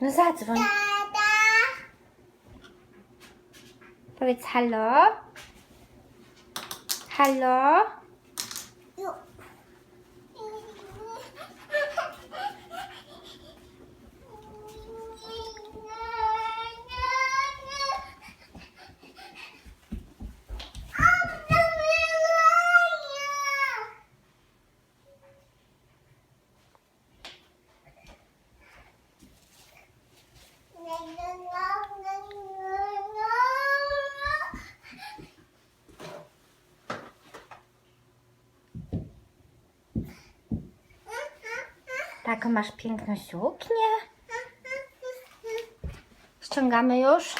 No zadzwoń. Tata. Powiedz halo. Halo. Taką masz piękną suknię. Ściągamy już.